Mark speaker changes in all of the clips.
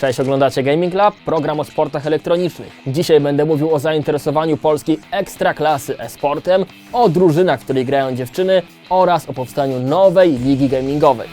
Speaker 1: Cześć, oglądacie Gaming Lab, program o sportach elektronicznych. Dzisiaj będę mówił o zainteresowaniu polskiej ekstraklasy e-sportem, o drużynach, w której grają dziewczyny oraz o powstaniu nowej ligi gamingowej.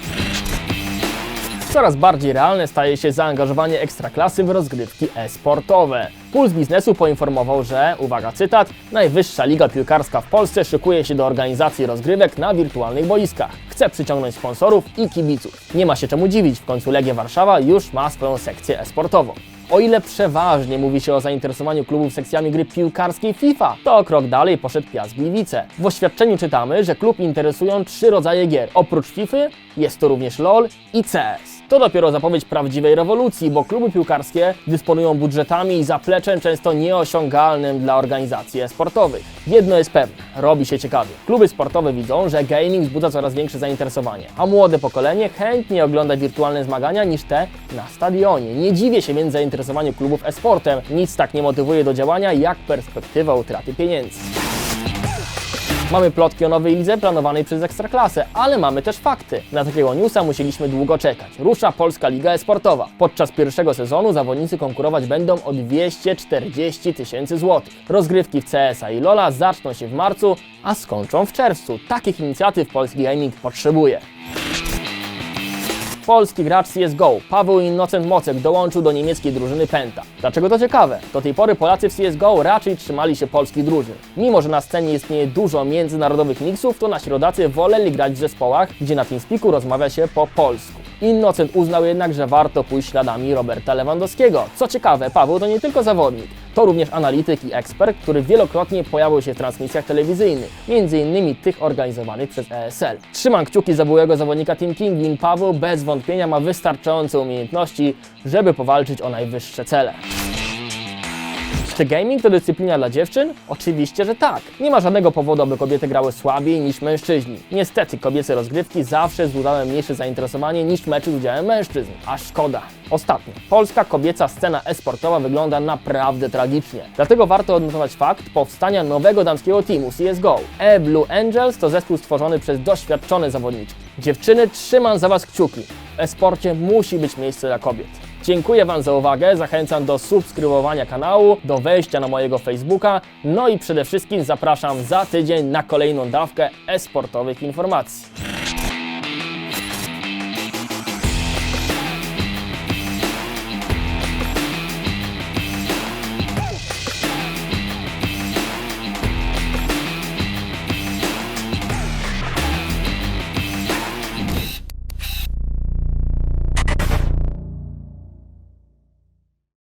Speaker 1: Coraz bardziej realne staje się zaangażowanie ekstraklasy w rozgrywki e-sportowe. Puls Biznesu poinformował, że, uwaga cytat, najwyższa liga piłkarska w Polsce szykuje się do organizacji rozgrywek na wirtualnych boiskach. Chce przyciągnąć sponsorów i kibiców. Nie ma się czemu dziwić, w końcu Legia Warszawa już ma swoją sekcję e-sportową. O ile przeważnie mówi się o zainteresowaniu klubów sekcjami gry piłkarskiej FIFA, to krok dalej poszedł Piast Gliwice. W oświadczeniu czytamy, że klub interesują trzy rodzaje gier. Oprócz FIFA jest to również LoL i CS. To dopiero zapowiedź prawdziwej rewolucji, bo kluby piłkarskie dysponują budżetami i zapleczem często nieosiągalnym dla organizacji sportowych. Jedno jest pewne, robi się ciekawie. Kluby sportowe widzą, że gaming wzbudza coraz większe zainteresowanie, a młode pokolenie chętnie ogląda wirtualne zmagania niż te na stadionie. Nie dziwię się więc zainteresowaniu klubów e-sportem. Nic tak nie motywuje do działania jak perspektywa utraty pieniędzy. Mamy plotki o nowej lidze planowanej przez Ekstraklasę, ale mamy też fakty. Na takiego newsa musieliśmy długo czekać. Rusza Polska Liga Esportowa. Podczas pierwszego sezonu zawodnicy konkurować będą o 240 tysięcy złotych. Rozgrywki w CS-a i LoLa zaczną się w marcu, a skończą w czerwcu. Takich inicjatyw polski gaming potrzebuje. Polski gracz CSGO, Paweł Innocent Mocek dołączył do niemieckiej drużyny Penta. Dlaczego to ciekawe? Do tej pory Polacy w CSGO raczej trzymali się polskich drużyn. Mimo, że na scenie istnieje dużo międzynarodowych miksów, to nasi rodacy woleli grać w zespołach, gdzie na TeamSpeaku rozmawia się po polsku. Innocent uznał jednak, że warto pójść śladami Roberta Lewandowskiego. Co ciekawe, Paweł to nie tylko zawodnik, to również analityk i ekspert, który wielokrotnie pojawił się w transmisjach telewizyjnych, m.in. tych organizowanych przez ESL. Trzymam kciuki za byłego zawodnika Team Kingin. Paweł bez wątpienia ma wystarczające umiejętności, żeby powalczyć o najwyższe cele. Czy gaming to dyscyplina dla dziewczyn? Oczywiście, że tak. Nie ma żadnego powodu, aby kobiety grały słabiej niż mężczyźni. Niestety, kobiece rozgrywki zawsze wzbudzały mniejsze zainteresowanie niż mecze z udziałem mężczyzn. A szkoda. Ostatnio. Polska kobieca scena e-sportowa wygląda naprawdę tragicznie. Dlatego warto odnotować fakt powstania nowego damskiego teamu CSGO. E-Blue Angels to zespół stworzony przez doświadczone zawodniczki. Dziewczyny, trzymam za Was kciuki. W e-sporcie musi być miejsce dla kobiet. Dziękuję Wam za uwagę, zachęcam do subskrybowania kanału, do wejścia na mojego Facebooka, no i przede wszystkim zapraszam za tydzień na kolejną dawkę e-sportowych informacji.